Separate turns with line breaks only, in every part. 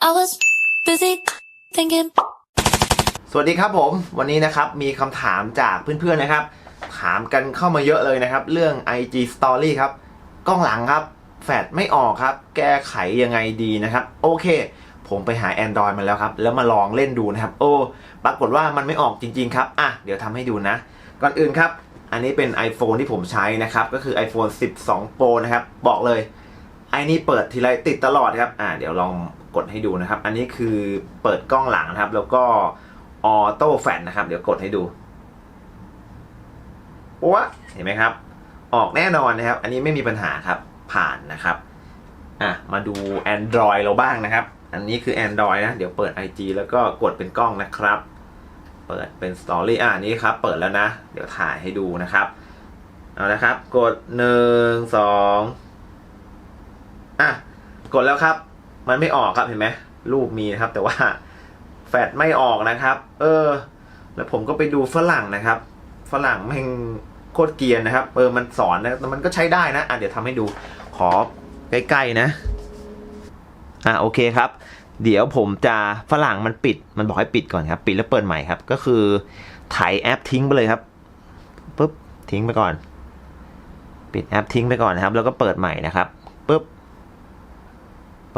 I was busy thinking.
สวัสดีครับผม วันนี้นะครับมีคำถามจากเพื่อนๆนะครับ ถามกันเข้ามาเยอะเลยนะครับ เรื่อง IG Story ครับ กล้องหลังครับ แฟดไม่ออกครับ แก้ไขยังไงดีนะครับ โอเค ผมไปหา Android มาแล้วครับ แล้วมาลองเล่นดูนะครับ โอ้ ปรากฏว่ามันไม่ออกจริง ๆ ครับ อะ เดี๋ยวทำให้ดูนะ ก่อนอื่นครับ อันนี้เป็น iPhone ที่ผมใช้นะครับ ก็คือ iPhone 12 Pro นะครับ บอกเลยไอ้นี่เปิดทีไรติดตลอดครับ อ่า เดี๋ยวลอง ดให้ดูนะครับ อันนี้คือเปิดกล้องหลังนะครับ แล้วก็ออโต้แฟลชนะครับ เดี๋ยวกดให้ดูปั๊วเห็นไหมครับ ออกแน่นอนนะครับ อันนี้ไม่มีปัญหาครับผ่านนะครับอะมาดู Android เราบ้างนะครับ อันนี้คือ Android นะ เดี๋ยวเปิด IG แล้วก็กดเป็นกล้องนะครับ เปิดเป็น Story อ่านี้ครับ เปิดแล้วนะ เดี๋ยวถ่ายให้ดูนะครับ เอานะครับ กดหนึ่งสองอะ กดแล้วครับ มันไม่ออกครับเห็นไหมรูปมีนะครับ แต่ว่าแฟดไม่ออกนะครับ เออ แล้วผมก็ไปดูฝรั่งนะครับ ฝรั่งแม่งโคตรเกียนนะครับ เออมันสอนนะแต่มันก็ใช้ได้นะอะเดี๋ยวทำให้ดูขอใกล้ๆนะ อะโอเคครับ เดี๋ยวผมจะฝรั่งมันปิด มันบอกให้ปิดก่อนครับ ปิดแล้วเปิดใหม่ครับ ก็คือถ่ายแอปทิ้งไปเลยครับปุ๊บทิ้งไปก่อน ปิดแอปทิ้งไปก่อนนะครับ แล้วก็เปิดใหม่นะครับปุ๊บ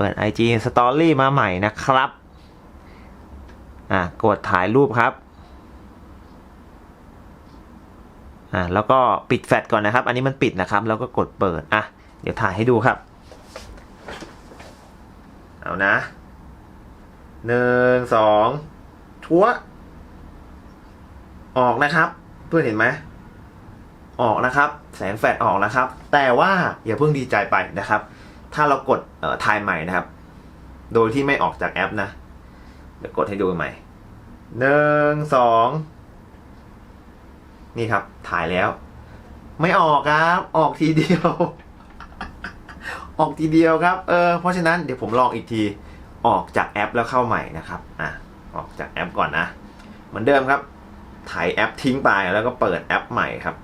ปิด IG Story มาใหม่นะครับ อะกดถ่ายรูปครับ อะแล้วก็ปิดแฟลชก่อนนะครับ อันนี้มันปิดนะครับ แล้วก็กดเปิด อะ เดี๋ยวถ่ายให้ดูครับ เอานะหนึ่งสองทัวออกนะครับ เพื่อนเห็นไหมออกนะครับ แสงแฟลชออกนะครับ แต่ว่าอย่าเพิ่งดีใจไปนะครับ ถ้าเรากดเอ่อถ่ายใหม่นะครับ โดยที่ไม่ออกจากแอปนะเดี๋ยวกดให้ดูใหม่หนึ่งสองนี่ครับ ถ่ายแล้ว ไม่ออกครับ ออกทีเดียว ออกทีเดียวครับ เออเพราะฉะนั้นเดี๋ยวผมลองอีกที ออกจากแอปแล้วเข้าใหม่นะครับ อะ ออกจากแอปก่อนนะ เหมือนเดิมครับถ่ายแอปทิ้งไปแล้วก็เปิดแอปใหม่ครับ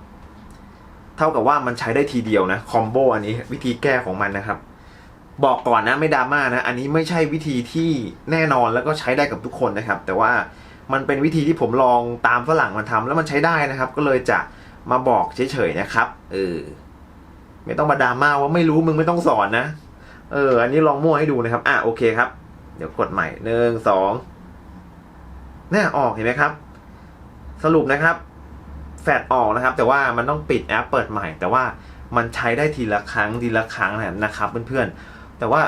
เท่ากับว่ามันใช้ได้ทีเดียวนะ คอมโบอันนี้วิธีแก้ของมันนะครับ บอกก่อนนะไม่ดราม่านะ อันนี้ไม่ใช่วิธีที่แน่นอนแล้วก็ใช้ได้กับทุกคนนะครับ แต่ว่ามันเป็นวิธีที่ผมลองตามฝรั่งมันทำแล้วมันใช้ได้นะครับ ก็เลยจะมาบอกเฉยๆนะครับเออไม่ต้องมาดราม่าว่าไม่รู้มึงไม่ต้องสอนนะ เออ อันนี้ลองมั่วให้ดูนะครับ อะโอเคครับ เดี๋ยวกดใหม่หนึ่งสองเนี่ยออกเห็นไหมครับ สรุปนะครับแฟดออกนะครับ แต่ว่ามันต้องปิดแอปเปิดใหม่ แต่ว่ามันใช้ได้ทีละครั้งทีละครั้งนะครับเพื่อนๆ แต่ว่า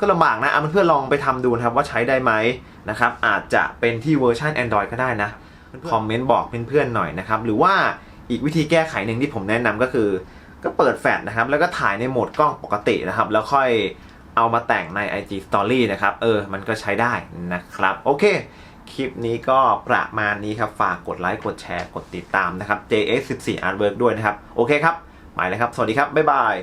ก็ลำบากนะเอาเพื่อนๆลองไปทำดูนะครับว่าใช้ได้ไหมนะครับอาจจะเป็นที่เวอร์ชัน Android ก็ได้นะคอมเมนต์บอกเพื่อนๆหน่อยนะครับหรือว่าอีกวิธีแก้ไขหนึ่งที่ผมแนะนำก็คือ ก็เปิดแฟลชนะครับแล้วก็ถ่ายในโหมดกล้องปกตินะครับ แล้วค่อยเอามาแต่งใน IG Story นะครับ เออ มันก็ใช้ได้นะครับ โอเค คลิปนี้ก็ประมาณนี้ครับ ฝากกดไลค์ กดแชร์ กดติดตามนะครับ JS14 Artwork ด้วยนะครับ โอเคครับไปเลยครับ สวัสดีครับ บ๊ายบาย